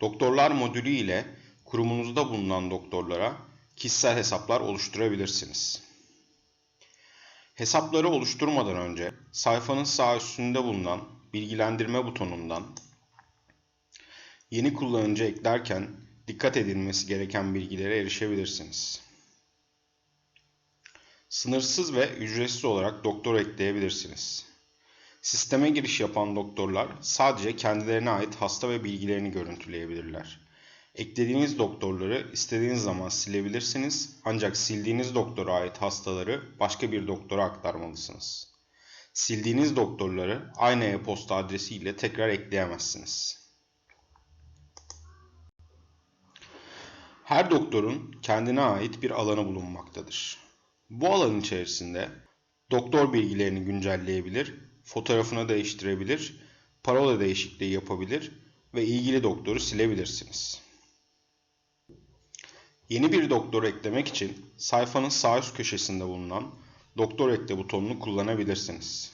Doktorlar modülü ile kurumunuzda bulunan doktorlara kişisel hesaplar oluşturabilirsiniz. Hesapları oluşturmadan önce sayfanın sağ üstünde bulunan bilgilendirme butonundan yeni kullanıcı eklerken dikkat edilmesi gereken bilgilere erişebilirsiniz. Sınırsız ve ücretsiz olarak doktor ekleyebilirsiniz. Sisteme giriş yapan doktorlar sadece kendilerine ait hasta ve bilgilerini görüntüleyebilirler. Eklediğiniz doktorları istediğiniz zaman silebilirsiniz ancak sildiğiniz doktora ait hastaları başka bir doktora aktarmalısınız. Sildiğiniz doktorları aynı e-posta adresi ile tekrar ekleyemezsiniz. Her doktorun kendine ait bir alanı bulunmaktadır. Bu alan içerisinde doktor bilgilerini güncelleyebilir, fotoğrafını değiştirebilir, parola değişikliği yapabilir ve ilgili doktoru silebilirsiniz. Yeni bir doktor eklemek için sayfanın sağ üst köşesinde bulunan doktor ekle butonunu kullanabilirsiniz.